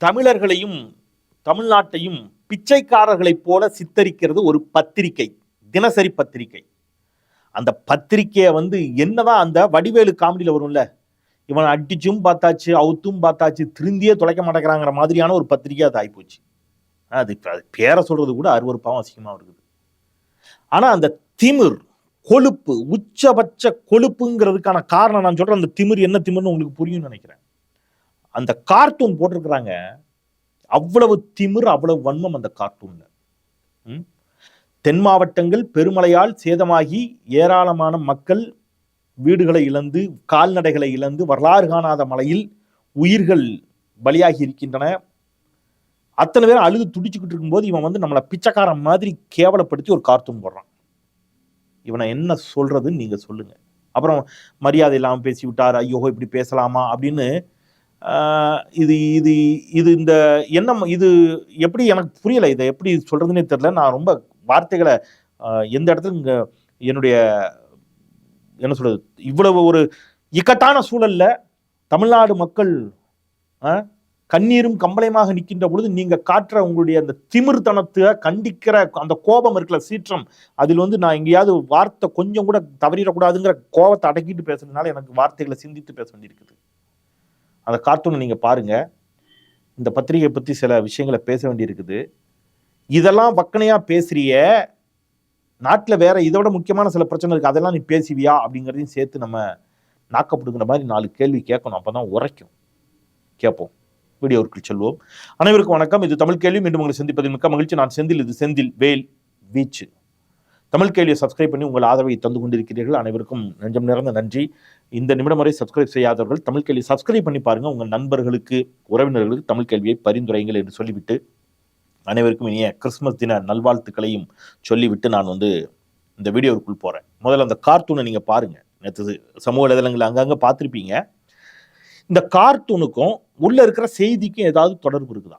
தமிழர்களையும் தமிழ்நாட்டையும் பிச்சைக்காரர்களைப் போல சித்தரிக்கிறது ஒரு பத்திரிகை தினசரி பத்திரிகை அந்த பத்திரிக்கையை வந்து என்னதான் அந்த வடிவேலு காமெடியில் வரும்ல இவன் அடிச்சும் பார்த்தாச்சு அவுத்தும் பார்த்தாச்சு திருந்தியே தொலைக்க மாட்டேங்கிறாங்கிற மாதிரியான ஒரு பத்திரிக்கை அது ஆகிப்போச்சு அது அது பேரை சொல்கிறது கூட அருவறுப்பாகவும் அசிங்கமாக இருக்குது. ஆனால் அந்த திமிர் கொழுப்பு உச்சபட்ச கொழுப்புங்கிறதுக்கான காரணம் நான் சொல்கிறேன் அந்த திமிர் என்ன திமிர்னு உங்களுக்கு புரியும்னு நினைக்கிறேன். அந்த கார்ட்டூன் போட்டிருக்கிறாங்க. அவ்வளவு திமிர் அவ்வளவு வன்மம் அந்த கார்ட்டூன்ல ம்? தென் மாவட்டங்கள் பெருமழையால் சேதமாகி ஏராளமான மக்கள் வீடுகளை இழந்து கால்நடைகளை இழந்து வரலாறு காணாத மழையில் உயிர்கள் பலியாகி இருக்கின்றன. அத்தனை பேரும் அழுது துடிச்சுக்கிட்டு இருக்கும்போது இவன் வந்து நம்மளை பிச்சைக்காரன் மாதிரி கேவலப்படுத்தி ஒரு கார்ட்டூன் போடுறான். இவனை என்ன சொல்றதுன்னு நீங்க சொல்லுங்க. அப்புறம் மரியாதை இல்லாமல் பேசி விட்டார் ஐயோ இப்படி பேசலாமா? அப்படின்னு இது இது இது இந்த என்ன இது எப்படி எனக்கு புரியலை இதை எப்படி சொல்கிறதுனே தெரில நான் ரொம்ப வார்த்தைகளை எந்த இடத்துல இங்க என்னுடைய என்ன சொல்கிறது இவ்வளவு ஒரு இக்கட்டான சூழல்ல தமிழ்நாடு மக்கள் கண்ணீரும் கம்பளையமாக நிற்கின்ற பொழுது நீங்கள் காட்டுற உங்களுடைய அந்த திமிர்த்தனத்தை கண்டிக்கிற அந்த கோபம் இருக்கிற சீற்றம் அதில் வந்து நான் எங்கேயாவது வார்த்தை கொஞ்சம் கூட தவறிடக்கூடாதுங்கிற கோபத்தை அடக்கிட்டு பேசுறதுனால எனக்கு வார்த்தைகளை சிந்தித்து பேச வேண்டியிருக்குது. அந்த கார்ட்டூனை நீங்கள் பாருங்கள் இந்த பத்திரிகை பற்றி சில விஷயங்களை பேச வேண்டியிருக்குது. இதெல்லாம் வக்கனையா பேசுகிறிய நாட்டில் வேற இதோட முக்கியமான சில பிரச்சனை இருக்குது அதெல்லாம் நீ பேசுவியா? அப்படிங்கிறதையும் சேர்த்து நம்ம நாக்கப்படுங்கிற மாதிரி நாலு கேள்வி கேட்கணும். அப்பதான் உரைக்கும். கேட்போம். வீடியோவிற்குள் செல்வோம். அனைவருக்கும் வணக்கம். இது தமிழ் கேள்வி. மீண்டும் உங்களை சந்திப்பதில் மிக்க மகிழ்ச்சி. நான் செந்தில். இது செந்தில் வேல் வீச்சு. தமிழ் கேள்வியை சப்ஸ்கிரைப் பண்ணி உங்கள் ஆதரவை தந்து கொண்டிருக்கிறீர்கள். அனைவருக்கும் நெஞ்சம் நிறந்த நன்றி. இந்த நிமிடம் வரை சப்ஸ்கிரைப் செய்யாதவர்கள் தமிழ் கேள்வி சப்ஸ்கிரைப் பண்ணி பாருங்க. உங்கள் நண்பர்களுக்கு உறவினர்களுக்கு தமிழ் கேள்வியை பரிந்துரைங்கள் என்று சொல்லிவிட்டு அனைவருக்கும் இனிய கிறிஸ்துமஸ் தின நல்வாழ்த்துக்களையும் சொல்லிவிட்டு நான் வந்து இந்த வீடியோவுக்குள் போகிறேன் முதல்ல அந்த கார்ட்டூனை நீங்கள் பாருங்கள் நேற்று சமூக வலைதளங்கள் அங்கங்கே பார்த்துருப்பீங்க. இந்த கார்ட்டூனுக்கும் உள்ளே இருக்கிற செய்திக்கும் ஏதாவது தொடர்பு இருக்குதா?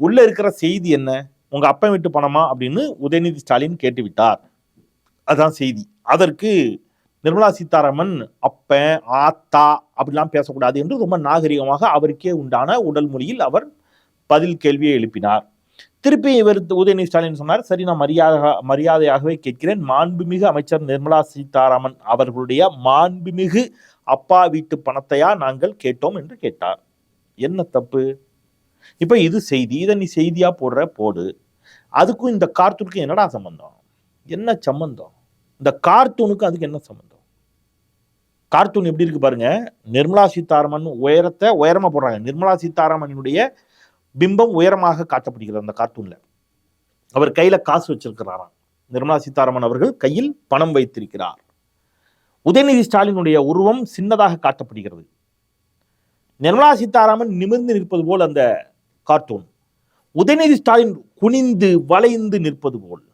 உள்ளே இருக்கிற செய்தி என்ன? உங்கள் அப்பன் வீட்டு பணமா? அப்படின்னு உதயநிதி ஸ்டாலின் கேட்டுவிட்டார். அதுதான் அதான் செய்தி. அதற்கு நிர்மலா சீதாராமன் அப்பன் ஆத்தா அப்படிலாம் பேசக்கூடாது என்று ரொம்ப நாகரிகமாக அவருக்கே உண்டான உடல் மொழியில் அவர் பதில் கேள்வியை எழுப்பினார். திருப்பி இவர் உதயநிதி ஸ்டாலின் சொன்னார் சரி நான் மரியாதை மரியாதையாகவே கேட்கிறேன். மாண்புமிகு அமைச்சர் நிர்மலா சீதாராமன் அவர்களுடைய மாண்புமிகு அப்பா வீட்டு பணத்தையா நாங்கள் கேட்டோம் என்று கேட்டார். என்ன தப்பு? இப்ப இது செய்தி இதை நீ செய்தியா போடுற? போடு. அதுக்கும் இந்த கார்த்தூனுக்கும் என்னடா சம்பந்தம்? என்ன சம்பந்தம்? இந்த கார்ட்டூனுக்கும் அதுக்கு என்ன சம்பந்தம்? கார்ட்டூன் எப்படி இருக்கு பாருங்க. நிர்மலா சீதாராமன் உயரத்தை உயரமா போடுறாங்க. நிர்மலா சீதாராமனுடைய பிம்பம் உயரமாக காட்டப்படுகிறது அந்த கார்ட்டூன்ல. அவர் கையில காசு வச்சிருக்கிறாராம். நிர்மலா சீதாராமன் அவர்கள் கையில் பணம் வைத்திருக்கிறார். உதயநிதி ஸ்டாலினுடைய உருவம் சின்னதாக காட்டப்படுகிறது. நிர்மலா சீதாராமன் நிமிர்ந்து நிற்பது போல் அந்த கார்ட்டூன். உதயநிதி ஸ்டாலின் குனிந்து வளைந்து நிற்பது போல்.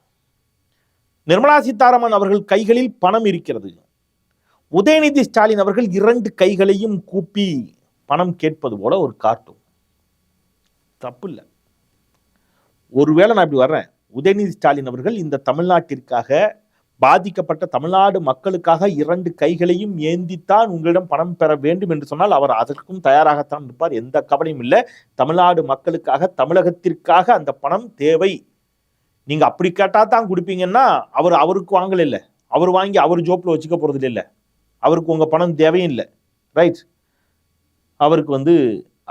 நிர்மலா சீதாராமன் அவர்கள் கைகளில் பணம் இருக்கிறது. உதயநிதி ஸ்டாலின் அவர்கள் இரண்டு கைகளையும் கூப்பி பணம் கேட்பது போல ஒரு கார்ட்டூன். தப்பு இல்லை ஒருவேளை நான் இப்படி வர்றேன். உதயநிதி ஸ்டாலின் அவர்கள் இந்த தமிழ்நாட்டிற்காக பாதிக்கப்பட்ட தமிழ்நாடு மக்களுக்காக இரண்டு கைகளையும் ஏந்தித்தான் உங்களிடம் பணம் பெற வேண்டும் என்று சொன்னால் அவர் அதற்கும் தயாராகத்தான் இருப்பார். எந்த கவலையும் இல்லை. தமிழ்நாடு மக்களுக்காக தமிழகத்திற்காக அந்த பணம் தேவை. நீங்கள் அப்படி கேட்டால் தான் கொடுப்பீங்கன்னா அவர் அவருக்கு வாங்கல இல்லை. அவர் வாங்கி அவர் ஜோப்பில் வச்சுக்க போகிறது இல்லை. அவருக்கு உங்கள் பணம் தேவையும் இல்லை ரைட் அவருக்கு வந்து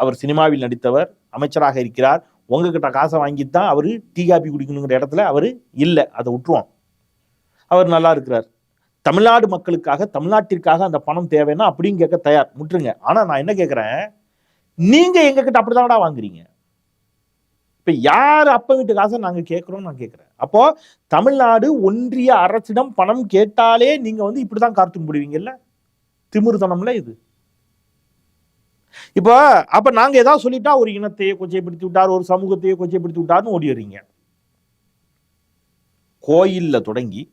அவர் சினிமாவில் நடித்தவர் அமைச்சராக இருக்கிறார். உங்ககிட்ட காசை வாங்கிட்டு தான் அவர் டீ காபி குடிக்கணுங்கிற இடத்துல அவர் இல்லை. அதை விட்டுருவோம் அவர் நல்லா இருக்கிறார். தமிழ்நாடு மக்களுக்காக தமிழ்நாட்டிற்காக அந்த பணம் தேவைன்னா அப்படின்னு கேட்க தயார். முட்டுருங்க ஆனால் நான் என்ன கேட்குறேன்? நீங்கள் எங்ககிட்ட அப்படி அப்படிதான்டா வாங்குறீங்க? இப்ப யார் அப்ப வீட்டு காசை நாங்க கேட்கிறோம் நான் கேட்குறேன் அப்போ தமிழ்நாடு ஒன்றிய அரசிடம் பணம் கேட்டாலே நீங்க வந்து இப்படிதான் கார்ட்டூன் போடுவீங்கல்ல திமிர்தனம்ல இது. இப்போ அப்ப நாங்க ஏதாவது சொல்லிட்டா ஒரு இனத்தையே கொச்சைப்படுத்தி விட்டார் ஒரு சமூகத்தையே கொச்சைப்படுத்தி விட்டார்னு ஓடி வரீங்க கோயில்ல தொடங்கி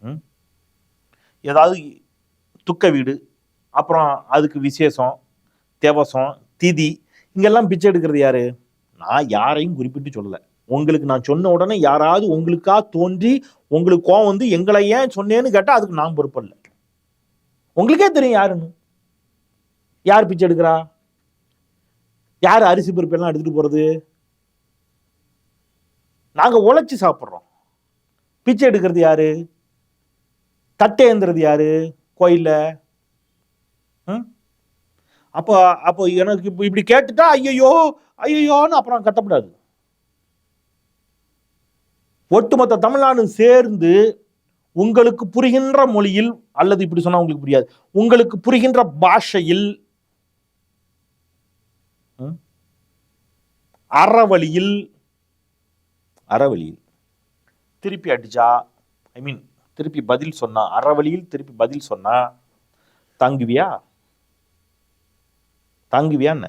ம், ஏதாவது துக்க வீடு அப்புறம் அதுக்கு விசேஷம் தேவசம் திதி இங்கெல்லாம் பிச்சை எடுக்கிறது யாரு? நான் யாரையும் குறிப்பிட்டு சொல்லல. உங்களுக்கு நான் சொன்ன உடனே யாராவது உங்களுக்கா தோன்றி உங்களுக்கு கோவம் வந்து எங்களை ஏன் சொன்னேன்னு கேட்டா அதுக்கு நான் பொறுப்பல்ல உங்களுக்கே தெரியும் யாருன்னு. யார் பிச்சை எடுக்கிறா? யார் அரிசி பருப்பு எடுத்துகிட்டு எடுத்துட்டு போறது? நாங்க உழைச்சி சாப்பிட்றோம். பிச்சை எடுக்கிறது யாரு? தட்டை ஏந்துறது யாரு? கோயில்ல? ம்? அப்போ அப்போ எனக்கு இப்போ இப்படி கேட்டுட்டா ஐயையோ ஐயையோன்னு அப்புறம் கட்டப்படாது. ஒட்டுமொத்த தமிழ்நாடு சேர்ந்து உங்களுக்கு புரிகின்ற மொழியில் அல்லது இப்படி சொன்னால் உங்களுக்கு புரியாது உங்களுக்கு புரிகின்ற பாஷையில் ம், அறவழியில் அறவழியில் திருப்பி அடிச்சா ஐ மீன் திருப்பி பதில் சொன்னா அறவழியில் திருப்பி பதில் சொன்னா தாங்குவியா? தாங்குவியா என்ன?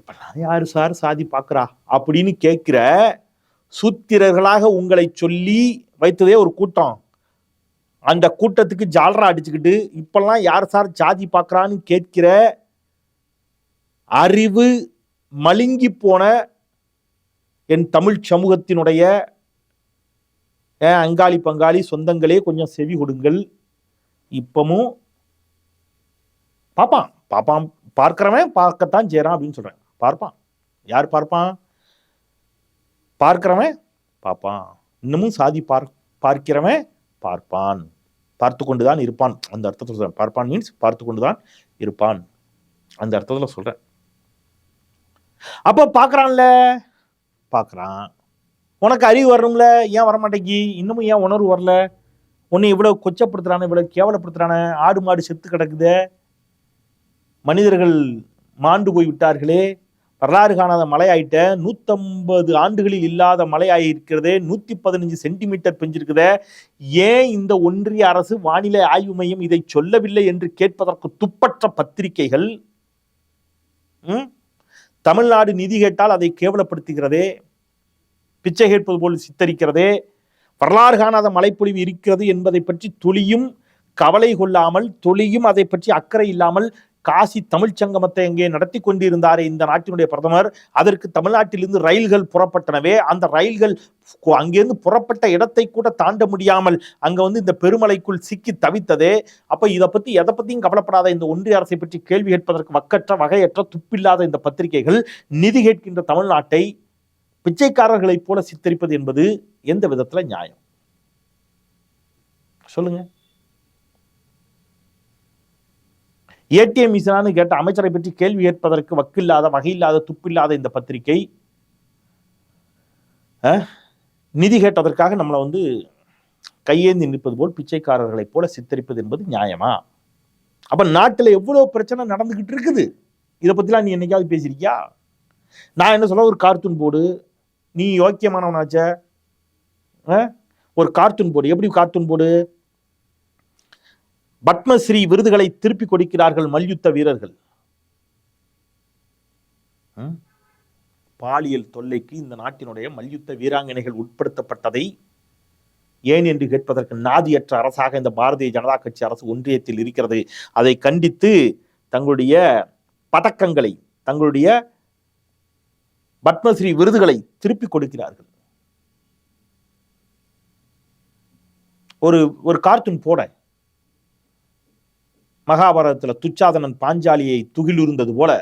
இப்பெல்லாம் யாரு சார் சாதி பார்க்குறா அப்படின்னு கேட்கிற சூத்திரர்களாக உங்களை சொல்லி வைத்ததே ஒரு கூட்டம். அந்த கூட்டத்துக்கு ஜாலரா அடிச்சுக்கிட்டு இப்பெல்லாம் யார் சார் ஜாதி பார்க்குறான்னு கேட்கிற அறிவு மலுங்கி போன என் தமிழ் சமூகத்தினுடைய அங்காளி பங்காளி சொந்தங்களே கொஞ்சம் செவி கொடுங்கள். இப்பமும் பார்ப்பான் பார்ப்பான் பார்க்கிறவன் பார்க்கத்தான் செய்கிறான் அப்படின்னு சொல்கிறேன் பார்ப்பான். யார் பார்ப்பான்? பார்க்கிறவன் பார்ப்பான். இன்னமும் சாதி பார் பார்க்கிறவன் பார்ப்பான். பார்த்து கொண்டு தான் இருப்பான். அந்த அர்த்தத்தில் சொல்கிறேன் பார்ப்பான் மீன்ஸ் பார்த்து கொண்டு தான் இருப்பான். அந்த அர்த்தத்தில் சொல்கிறேன் அப்போ பார்க்கறான்ல? பார்க்கறான். உனக்கு அறிவு வரணும்ல? ஏன் வரமாட்டேங்கி? இன்னமும் ஏன் உணர்வு வரல? உன்னை இவ்வளோ கொச்சப்படுத்துறானே இவ்வளோ கேவலப்படுத்துறானே? ஆடு மாடு செத்து கிடக்குதே? மனிதர்கள் மாண்டு போய் விட்டார்களே வரலாறு காணாத மழை ஆயிட்ட ஆண்டுகளில் இல்லாத மழை ஆயிருக்கிறதே நூற்றி பதினஞ்சு சென்டிமீட்டர் பெஞ்சிருக்குதே. ஏன் இந்த ஒன்றிய அரசு வானிலை ஆய்வு மையம் இதை சொல்லவில்லை என்று கேட்பதற்கு துப்பற்ற பத்திரிகைகள்? ம்? தமிழ்நாடு நிதி கேட்டால் அதை கேவலப்படுத்துகிறதே. பிச்சை கேட்பது போல் சித்தரிக்கிறதே. வரலாறு காணாத மழைப்பொழிவு இருக்கிறது என்பதை பற்றி துளியும் கவலை கொள்ளாமல் துளியும் அதை பற்றி அக்கறை இல்லாமல் காசி தமிழ்ச் சங்கமத்தை எங்கே நடத்தி கொண்டிருந்தாரே இந்த நாட்டினுடைய பிரதமர். அதற்கு தமிழ்நாட்டிலிருந்து ரயில்கள் புறப்பட்டனவே அந்த ரயில்கள் அங்கேருந்து புறப்பட்ட இடத்தை கூட தாண்ட முடியாமல் அங்க வந்து இந்த பெருமலைக்குள் சிக்கி தவித்ததே. அப்ப இதை பத்தி எதை பத்தியும் கவலைப்படாத இந்த ஒன்றிய அரசை பற்றி கேள்வி கேட்பதற்கு வக்கற்ற வகையற்ற துப்பில்லாத இந்த பத்திரிகைகள் நிதி கேட்கின்ற தமிழ்நாட்டை பிச்சைக்காரர்களைப் போல சித்தரிப்பது என்பது எந்த விதத்துல நியாயம்? சொல்லுங்க. ஏடிஎம் மிஷினானு கேட்ட அமைச்சரை பற்றி கேள்வி கேட்பதற்கு வக்கில்லாத வகையில்லாத துப்பில்லாத இந்த பத்திரிகை நிதி கேட்டதற்காக நம்மளை வந்து கையேந்தி நிற்பது போல் பிச்சைக்காரர்களைப் போல சித்தரிப்பது என்பது நியாயமா? அப்ப நாட்டில் எவ்வளவு பிரச்சனை நடந்துகிட்டு இருக்குது? இதை பத்திலாம் நீ என்னைக்காவது பேசியிருக்கியா? நான் என்ன சொல்ல ஒரு கார்ட்டூன் போடு. நீ யோக்கியமானவனாச்ச. ஒரு கார்ட்டூன் போடு. எப்படி கார்ட்டூன் போடு? பத்மஸ்ரீ விருதுகளை திருப்பி கொடுக்கிறார்கள் மல்யுத்த வீரர்கள். பாலியல் தொல்லைக்கு இந்த நாட்டினுடைய மல்யுத்த வீராங்கனைகள் உட்படுத்தப்பட்டதை ஏன் என்று கேட்பதற்கு நாதியற்ற அரசாக இந்த பாரதிய ஜனதா கட்சி அரசு ஒன்றியத்தில் இருக்கிறது. அதை கண்டித்து தங்களுடைய பதக்கங்களை தங்களுடைய பத்மஸ்ரீ விருதுகளை திருப்பி கொடுக்கிறார்கள். ஒரு ஒரு கார்ட்டூன் போட. மகாபாரதத்தில் துச்சாதனன் பாஞ்சாலியை துகிலுருந்தது போல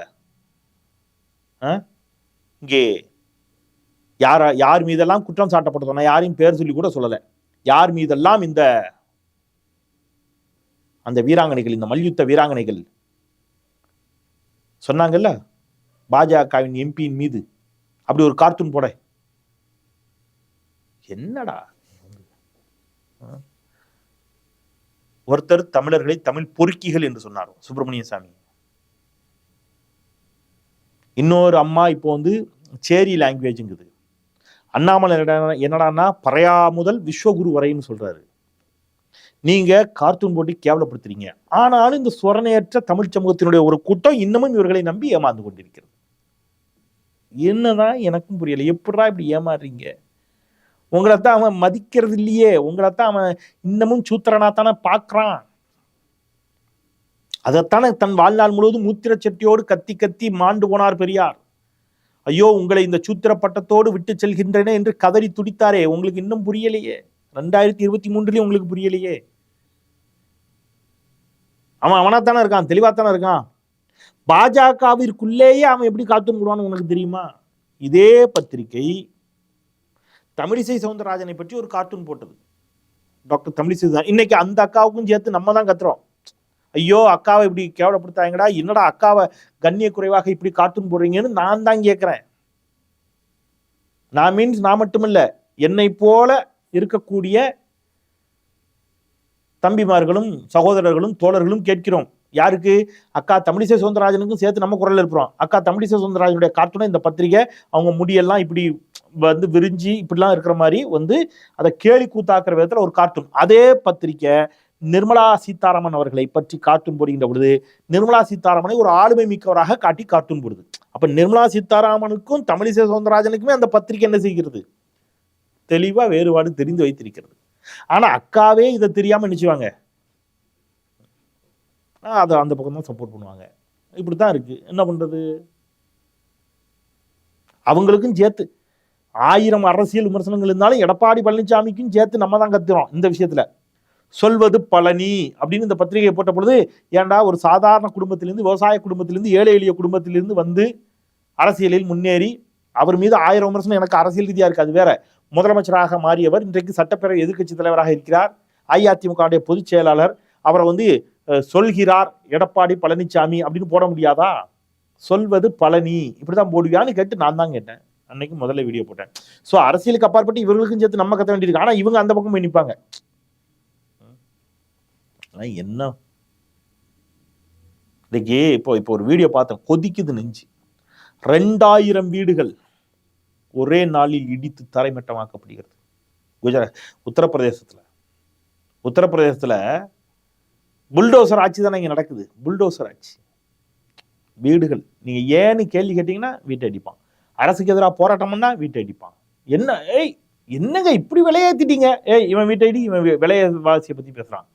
ஆ? இங்கே யார யார் மீதெல்லாம் குற்றம் சாட்டப்பட்டதோ யாரையும் பேர் சொல்லி கூட சொல்லலை யார் மீதெல்லாம் இந்த அந்த வீராங்கனைகள் இந்த மல்யுத்த வீராங்கனைகள் சொன்னாங்கல்ல பாஜகவின் எம்பியின் மீது அப்படி ஒரு கார்ட்டூன் போட என்னடா ஆ? ஒருத்தர் தமிழர்களை தமிழ் பொறுக்கிகள் என்று சொன்னார்? சுப்பிரமணிய சாமி. இன்னொரு அம்மா இப்போ வந்து சேரி லாங்குவேஜுங்குது அண்ணாமலை என்னடா- என்னடான்னா பறையா முதல் விஸ்வகுரு வரைன்னு சொல்றாரு. நீங்க கார்ட்டூன் போட்டு கேவலப்படுத்துறீங்க. ஆனாலும் இந்த சுரணையற்ற தமிழ் சமூகத்தினுடைய ஒரு கூட்டம் இன்னமும் இவர்களை நம்பி ஏமாந்து கொண்டிருக்கிறது. என்னதான் எனக்கும் புரியல. எப்படா இப்படி ஏமாறுறீங்க? உங்களைத்தான் அவன் மதிக்கிறது இல்லையே உங்களைத்தான் அவன் இன்னமும் சூத்திரனா தானே பார்க்குறான். அதைத்தானே தன் வாழ்நாள் முழுவதும் மூத்திர சட்டியோடு கத்தி கத்தி மாண்டு போனார் பெரியார். ஐயோ உங்களை இந்த சூத்திர பட்டத்தோடு விட்டு செல்கின்றன என்று கதறி துடித்தாரே. உங்களுக்கு இன்னும் புரியலையே. ரெண்டாயிரத்தி இருபத்தி மூன்றுலயும் உங்களுக்கு புரியலையே. அவன் அவனாத்தானே இருக்கான் தெளிவாத்தானே இருக்கான். பாஜகவிற்குள்ளேயே அவன் எப்படி கார்ட்டூன் போடுவான்னு உனக்கு தெரியுமா? இதே பத்திரிகை தமிழிசை சவுந்தரராஜனை பற்றி ஒரு கார்ட்டூன் போட்டது. டாக்டர் தமிழிசை தான் இன்னைக்கு அந்த அக்காவுக்கும் சேர்த்து நம்ம தான் கத்துறோம். ஐயோ அக்காவை இப்படி கேவலப்படுத்தாங்கடா என்னடா அக்காவை கண்ணிய குறைவாக இப்படி கார்ட்டூன் போடுறீங்கன்னு நான் தான் கேட்குறேன் நான் மீன்ஸ் நான் மட்டுமில்ல என்னை போல இருக்கக்கூடிய தம்பிமார்களும் சகோதரர்களும் தோழர்களும் கேட்கிறோம். யாருக்கு? அக்கா தமிழிசை சவுந்தரராஜனுக்கும் சேர்த்து நம்ம குரல் இருக்கிறோம் அக்கா தமிழிசை சவுந்தரராஜனுடைய கார்ட்டூனை இந்த பத்திரிகை அவங்க முடியெல்லாம் இப்படி வந்து விரிஞ்சு இப்படிலாம் இருக்கிற மாதிரி வந்து அதை கேலி கூத்தாக்குற விதத்தில் ஒரு கார்ட்டூன் அதே பத்திரிக்கை நிர்மலா சீதாராமன் அவர்களை பற்றி கார்ட்டூன் போடுகின்ற பொழுது நிர்மலா சீதாராமனை ஒரு ஆளுமை மிக்கவராக காட்டி கார்ட்டூன் போடுது. அப்போ நிர்மலா சீதாராமனுக்கும் தமிழிசை சவுந்தரராஜனுக்குமே அந்த பத்திரிக்கை என்ன செய்கிறது? தெளிவாக வேறுபாடு தெரிந்து வைத்திருக்கிறது. ஆனால் அக்காவே இதை தெரியாமல் நினச்சிவாங்க அதை அந்த பக்கம் தான் சப்போர்ட் பண்ணுவாங்க. இப்படி தான் இருக்குது என்ன பண்ணுறது அவங்களுக்கும் சேர்த்து ஆயிரம் அரசியல் விமர்சனங்கள் இருந்தாலும் எடப்பாடி பழனிசாமிக்கும் சேர்த்து நம்ம தான் கத்துறோம் இந்த விஷயத்துல. சொல்வது பழனி அப்படின்னு இந்த பத்திரிகையை போட்ட பொழுது ஏன்டா ஒரு சாதாரண குடும்பத்திலிருந்து விவசாய குடும்பத்திலிருந்து ஏழை எளிய குடும்பத்திலிருந்து வந்து அரசியலில் முன்னேறி அவர் மீது ஆயிரம் விமர்சனம் எனக்கு அரசியல் ரீதியாக இருக்காது அது வேற. முதலமைச்சராக மாறியவர் இன்றைக்கு சட்டப்பேரவை எதிர்க்கட்சி தலைவராக இருக்கிறார். அஇஅதிமுகவுடைய பொதுச் செயலாளர். அவரை வந்து சொல்கிறார் எடப்பாடி பழனிசாமி அப்படின்னு போட முடியாதா? சொல்வது பழனி. இப்படிதான் போடுவியான்னு கேட்டு நான் தான் கேட்டேன். அன்னைக்கு முதல்ல வீடியோ போட்டேன். ஸோ அரசியலுக்கு அப்பாற்பட்டு இவர்களுக்கும் சேர்த்து நம்ம கத்த வேண்டியிருக்கு. ஆனால் இவங்க அந்த பக்கம் போய் நிற்பாங்க ஆனா என்ன? இன்னைக்கு இப்போ இப்போ ஒரு வீடியோ பார்த்தேன். கொதிக்குது நெஞ்சு. ரெண்டாயிரம் வீடுகள் ஒரே நாளில் இடித்து தரைமட்டமாக்கப்படுகிறது. குஜராத் உத்தரப்பிரதேசத்தில். உத்தரப்பிரதேசத்துல புல்டோசர் ஆட்சி தானே இங்க நடக்குது. புல்டோசர் ஆட்சி. வீடுகள். நீங்க ஏன்னு கேள்வி கேட்டீங்கன்னா வீட்டை அடிப்பான் அரசுக்கு எதிராக போராட்டம் பண்ணா வீட்டை அடிப்பான் என்ன? ஏய் என்னங்க இப்படி விலையேத்திட்டீங்க? ஏய் இவன் வீட்டை அடி இவன் வி- விலைவாசியை பத்தி பேசுறான்.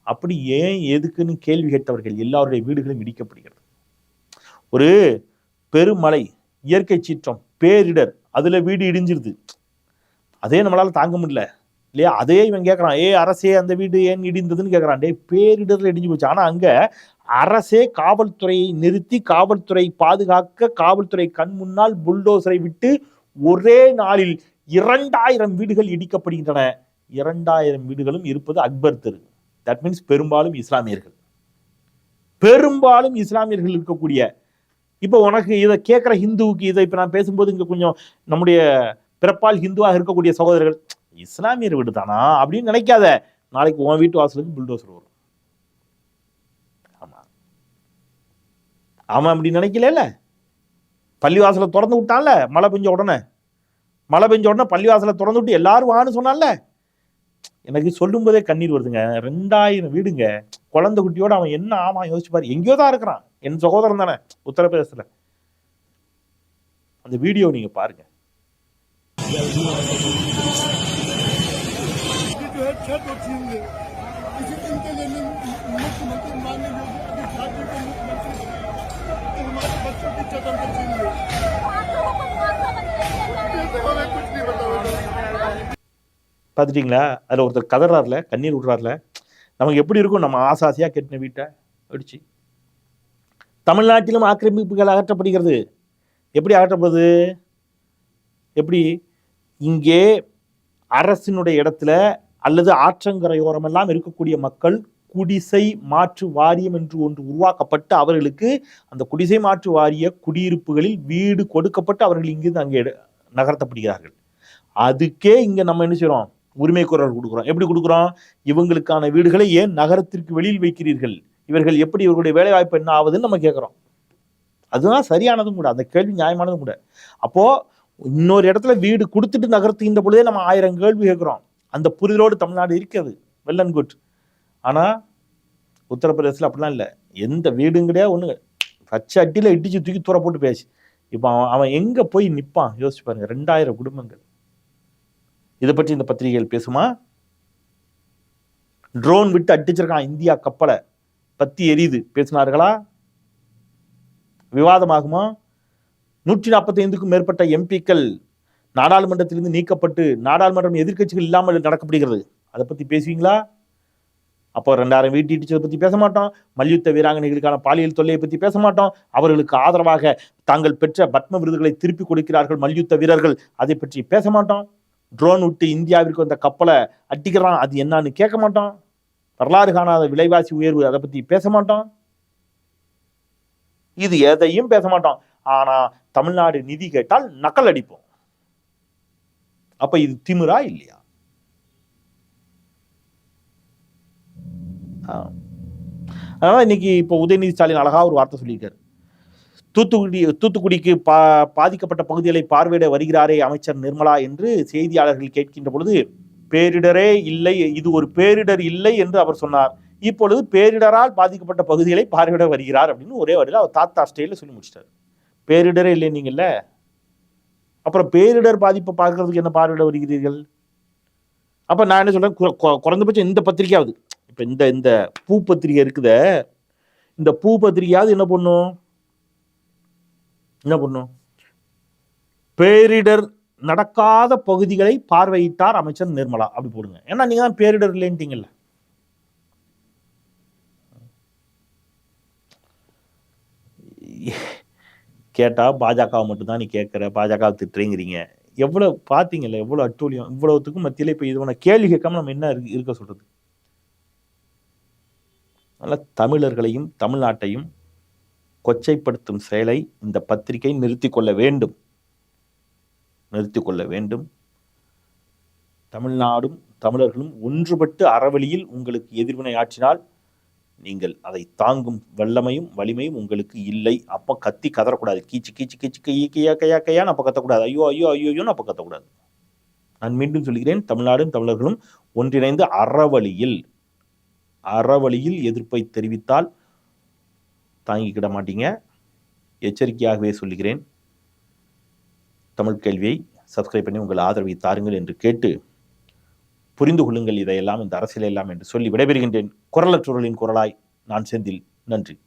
அப்படி ஏன் எதுக்குன்னு கேள்வி கேட்டவர்கள் எல்லாருடைய வீடுகளும் இடிக்கப்படுகிறது. ஒரு பெருமழை இயற்கை சீற்றம் பேரிடர் அதுல வீடு இடிஞ்சிருது. அதே நம்மளால தாங்க முடியல. இல்லையா? அதே இவன் கேட்கறான் ஏ அரசே அந்த வீடு ஏன் இடிந்ததுன்னு கேட்கறான் டேய் பேரிடர்ல இடிஞ்சு போச்சு. ஆனா அங்க அரசே காவல்துறையை நிறுத்தி காவல்துறை பாதுகாக்க காவல்துறை கண் முன்னால் புல்டோசரை விட்டு ஒரே நாளில் இரண்டாயிரம் வீடுகள் இடிக்கப்படுகின்றன. இரண்டாயிரம் வீடுகளும் இருப்பது அக்பர் தெரு. தட் மீன்ஸ் பெரும்பாலும் இஸ்லாமியர்கள். பெரும்பாலும் இஸ்லாமியர்கள் இருக்கக்கூடிய இப்போ உனக்கு இதை கேட்குற ஹிந்துவுக்கு இதை இப்போ நான் பேசும்போது இங்கே கொஞ்சம் நம்முடைய பிறப்பால் ஹிந்துவாக இருக்கக்கூடிய சகோதரர்கள் இஸ்லாமியர் வீடு தானா அப்படின்னு நினைக்காத. நாளைக்கு உன் வீட்டு வாசலுக்கு புல்டோசர் வரும். அவன் அப்படி நினைக்கல பள்ளிவாசலை திறந்து விட்டான்ல மழை பெஞ்ச உடனே. மழை பெஞ்ச உடனே பள்ளிவாசலை திறந்து விட்டு எல்லாரும் வான்னு சொன்னான்ல. எனக்கு சொல்லும்போதே கண்ணீர் வருதுங்க. ரெண்டாயிரம் வீடுங்க. குழந்தை குட்டியோட அவன் என்ன ஆமா யோசிச்சுப்பாரு எங்கேயோ தான் இருக்கிறான். என் சகோதரன் தானே உத்தரப்பிரதேசத்தில். அந்த வீடியோ நீங்க பாருங்க. ये பார்த்துட்டிங்களா? அதில் ஒருத்தர் கதறாருல கண்ணீர் விடுறாருல நமக்கு எப்படி இருக்கும்? நம்ம ஆசை ஆசையாக கெட்டின வீட்டை அடிச்சு. தமிழ்நாட்டிலும் ஆக்கிரமிப்புகள் அகற்றப்படுகிறது. எப்படி அகற்றப்படுது? எப்படி? இங்கே அரசினுடைய இடத்துல அல்லது ஆற்றங்கரையோரமெல்லாம் இருக்கக்கூடிய மக்கள் குடிசை மாற்று வாரியம் என்று ஒன்று உருவாக்கப்பட்டு அவர்களுக்கு அந்த குடிசை மாற்று வாரிய குடியிருப்புகளில் வீடு கொடுக்கப்பட்டு அவர்கள் இங்கிருந்து அங்கே நகர்த்தப்படுகிறார்கள். அதுக்கே இங்கே நம்ம என்ன செய்கிறோம் உரிமை கொடுக்குறோம். எப்படி கொடுக்குறோம்? இவங்களுக்கான வீடுகளை ஏன் நகரத்திற்கு வெளியில் வைக்கிறீர்கள்? இவர்கள் எப்படி இவர்களுடைய வேலை வாய்ப்பு என்ன ஆகுதுன்னு நம்ம கேட்குறோம் அதுதான் சரியானதும் கூட அந்த கேள்வி நியாயமானதும் கூட. அப்போது இன்னொரு இடத்துல வீடு கொடுத்துட்டு நகர்த்துகின்ற பொழுதே நம்ம ஆயிரம் கேள்வி கேட்குறோம் அந்த புரிதலோடு தமிழ்நாடு இருக்கிறது வெல் அண்ட் குட். ஆனால் உத்தரப்பிரதேசத்தில் அப்படிலாம் இல்லை. எந்த வீடும் கிடையாது ஒன்று பச்சை அட்டியில் இடிச்சு தூக்கி தூர போட்டு பேச்சு இப்போ அவன் அவன் எங்கே போய் நிற்பான் யோசிச்சு பாருங்க ரெண்டாயிரம் குடும்பங்கள். இதை பற்றி இந்த பத்திரிகைகள் பேசுமா? ட்ரோன் விட்டு அடிச்சிருக்கான் இந்தியா கப்பலை. பத்தி எரியுது. பேசினார்களா? விவாதமாகுமா? நூற்றி நாற்பத்தி ஐந்துக்கும் மேற்பட்ட எம்பிக்கள் நாடாளுமன்றத்திலிருந்து நீக்கப்பட்டு நாடாளுமன்றம் எதிர்க்கட்சிகள் இல்லாமல் நடக்கப்படுகிறது. அதை பத்தி பேசுவீங்களா? அப்போ ரெண்டாயிரம் வீட்டு இடிச்சதை பத்தி பேச மாட்டோம். மல்யுத்த வீராங்கனைகளுக்கான பாலியல் தொல்லையை பத்தி பேச மாட்டோம். அவர்களுக்கு ஆதரவாக தாங்கள் பெற்ற பத்ம விருதுகளை திருப்பி கொடுக்கிறார்கள் மல்யுத்த வீரர்கள். அதை பற்றி பேச மாட்டோம். ட்ரோன் விட்டு இந்தியாவிற்கு வந்த கப்பலை அட்டிக்கிறான் அது என்னன்னு கேட்க மாட்டோம் வரலாறு காணாத விலைவாசி உயர்வு அதை பத்தி பேச மாட்டோம் இது எதையும் பேச மாட்டோம் ஆனா தமிழ்நாடு நிதி கேட்டால் நக்கல் அடிப்போம். அப்ப இது திமிரா இல்லையா? ஆ. அதனால இன்னைக்கு இப்போ உதயநிதி ஸ்டாலின் அழகா ஒரு வார்த்தை சொல்லியிருக்காரு. தூத்துக்குடி தூத்துக்குடிக்கு பா பாதிக்கப்பட்ட பகுதிகளை பார்வையிட வருகிறாரே அமைச்சர் நிர்மலா என்று செய்தியாளர்கள் கேட்கின்ற பொழுது பேரிடரே இல்லை இது ஒரு பேரிடர் இல்லை என்று அவர் சொன்னார். இப்பொழுது பேரிடரால் பாதிக்கப்பட்ட பகுதிகளை பார்வையிட வருகிறார் அப்படின்னு ஒரே வரையில் அவர் தாத்தா ஸ்டைலில் சொல்லி முடிச்சிட்டார். பேரிடரே இல்லை நீங்கள்ல. அப்புறம் பேரிடர் பாதிப்பை பார்க்கறதுக்கு என்ன பார்வையிட வருகிறீர்கள்? அப்போ நான் என்ன சொல்கிறேன் குறைந்தபட்சம் இந்த பத்திரிக்கையாவது இப்போ இந்த இந்த பூ பத்திரிகை இருக்குதே இந்த பூ பத்திரிகையாவது என்ன பண்ணும்? என்ன பண்ணும்? பேரிடர் நடக்காத பகுதிகளை பார்வையிட்டார் அமைச்சர் நிர்மலா. அப்படி போடுங்க. ஏன்னா நீங்க தான் பேரிடர் இல்லைன்ட்டீங்கல்ல. கேட்டா பாஜக மட்டும்தான் நீ கேட்குற பாஜக திட்டுறீங்கிறீங்க. எவ்வளவு பாத்தீங்கல்ல எவ்வளவு அட்டூழியம் இவ்வளவுத்துக்கும் மத்தியில இப்ப இது கேள்வி கேட்காம நம்ம என்ன இருக்கு- இருக்க சொல்றது? அதனால தமிழர்களையும் தமிழ்நாட்டையும் கொச்சைப்படுத்தும் செயலை இந்த பத்திரிகை நிறுத்திக் கொள்ள வேண்டும். நிறுத்தி கொள்ள வேண்டும். தமிழ்நாடும் தமிழர்களும் ஒன்றுபட்டு அறவழியில் உங்களுக்கு எதிர்வினை ஆற்றினால் நீங்கள் அதை தாங்கும் வல்லமையும் வலிமையும் உங்களுக்கு இல்லை. அப்போ கத்தி கதறக்கூடாது. கீச்சு கீச்சு கீச்சு கையா கையா கையா கையான்னு அப்போ கத்தக்கூடாது. ஐயோ ஐயோ ஐயோ ஐயோன்னு அப்போ கத்தக்கூடாது. நான் மீண்டும் சொல்கிறேன் தமிழ்நாடும் தமிழர்களும் ஒன்றிணைந்து அறவழியில் அறவழியில் எதிர்ப்பை தெரிவித்தால் தாங்கிக்கிட மாட்டீங்க எச்சரிக்கையாகவே சொல்லுகிறேன். தமிழ் கேள்வியை சப்ஸ்கிரைப் பண்ணி உங்கள் ஆதரவை தாருங்கள் என்று கேட்டு புரிந்து கொள்ளுங்கள் இதையெல்லாம் இந்த அரசியல் எல்லாம் என்று சொல்லி விடைபெறுகின்றேன். குரலற்றோர்களின் குரலாய் நான் செந்தில். நன்றி.